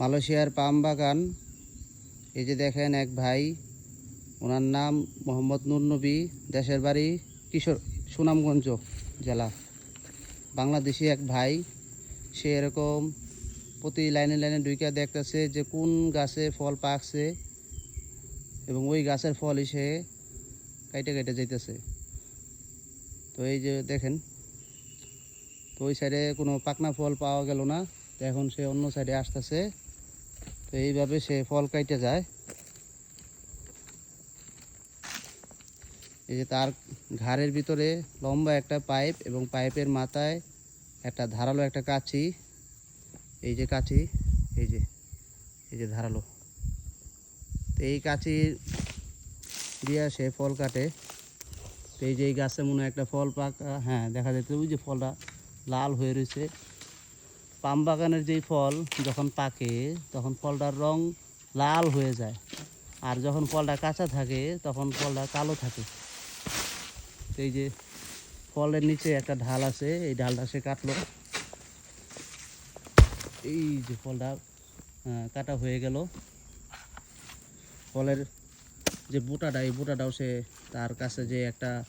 মালয়েশিয়ার পাম বাগান। এই যে দেখেন এক ভাই, ওনার নাম মোহাম্মদ নূর নবী, দেশের বাড়ি কিশোর, সুনামগঞ্জ জেলা। বাংলাদেশি এক ভাই, সে এরকম প্রতি লাইনে লাইনে ডুইকা দেখতেছে যে কোন গাছে ফল পাকছে এবং ওই গাছের ফল সে কাইটে কাইটে যাইতেছে। তো এই যে দেখেন, তো ওই সাইডে কোনো পাকনা ফল পাওয়া গেল না। তো এখন সে অন্য সাইডে আসতেছে। তো এইভাবে সে ফল কাইটে যায়। এই যে তার ঘাড়ের ভিতরে লম্বা একটা পাইপ এবং পাইপের মাথায় একটা ধারালো একটা কাঁচি। এই যে কাঁচি, এই যে এই যে ধারালো। তো এই কাঁচি দিয়ে সে ফল কাটে। তো এই যে এই গাছে মনে একটা ফল পাকা হ্যাঁ দেখা যাচ্ছে ওই যে ফলটা লাল হয়ে রয়েছে। পাম বাগানের যেই ফল যখন পাকে, তখন ফলটার রং লাল হয়ে যায়। আর যখন ফলটা কাঁচা থাকে, তখন ফলটা কালো থাকে। এই যে ফলের নিচে একটা ঢাল আছে, এই ঢালটা সে কাটলো। এই যে ফলটা কাটা হয়ে গেল। ফলের যে বুটাটা, এই বুটাটাও সে তার কাছে যে একটা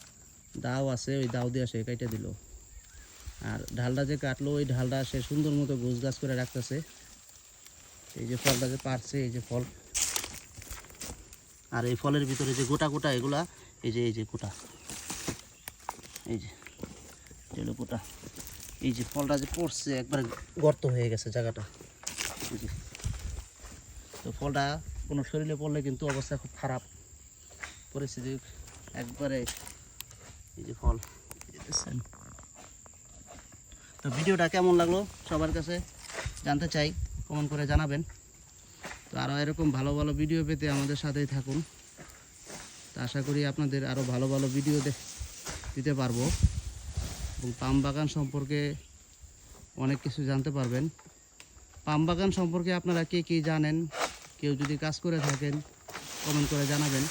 দাও আছে, ওই দাও দিয়ে সে কেটে দিল। আর ঢালটা যে কাটলো, ওই ঢালটা সে সুন্দর মতো গোছ গাছ করে রাখতেছে। এই যে ফলটা যে পারছে, এই যে ফল। আর এই ফলের ভিতরে যে গোটা গোটা এগুলা, এই যে এই যে গোটা। এই যে গোটা। এই যে ফলটা যে পড়ছে, একবারে গর্ত হয়ে গেছে জায়গাটা। তো ফলটা কোনো শরীরে পড়লে কিন্তু অবস্থা খুব খারাপ। পরিস্থিতি একবারে এই যে ফল। তো ভিডিওটা কেমন লাগল সবার কাছে জানতে চাই কমেন্ট করে জানাবেন। তো আরও এরকম ভালো ভালো ভিডিও পেতে আমাদের সাথেই থাকুন। তো আশা করি আপনাদের আরও ভালো ভালো ভিডিও দিতে পারব। এবং পাম বাগান সম্পর্কে অনেক কিছু জানতে পারবেন। পাম বাগান সম্পর্কে আপনারা কে কী জানেন? কেউ যদি কাজ করে থাকেন কমেন্ট করে জানাবেন।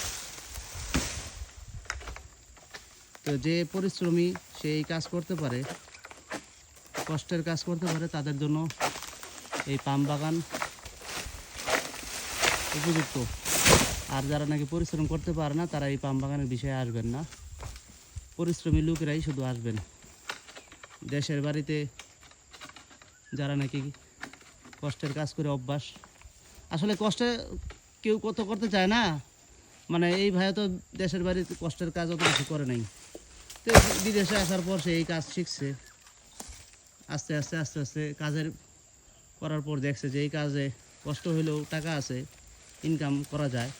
তো যে পরিশ্রমী সেই কাজ করতে পারে। কষ্টের কাজ করতে পারে তাদের জন্য এই পাম বাগান উপযুক্ত। আর যারা নাকি পরিশ্রম করতে পারে না, তারা এই পাম বাগানের বিষয়ে আসবেন না। পরিশ্রমী লোকেরাই শুধু আসবেন। দেশের বাড়িতে যারা নাকি কষ্টের কাজ করে অভ্যাস, আসলে কষ্টে কেউ কত করতে চায় না? মানে এই ভাই তো দেশের বাড়িতে কষ্টের কাজ অত কিছু করে নাই। তো বিদেশে আসার পর সে এই কাজ শিখছে। আস্তে আস্তে আস্তে আস্তে কাজের করার পর দেখছে যে এই কাজে কষ্ট হলেও টাকা আছে ইনকাম করা যায়।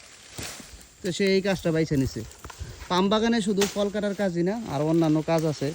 তো সে এই কাজটা বাইছে নিছে। পাম বাগানে শুধু ফল কাটার কাজই না, আর অন্যান্য কাজ আছে।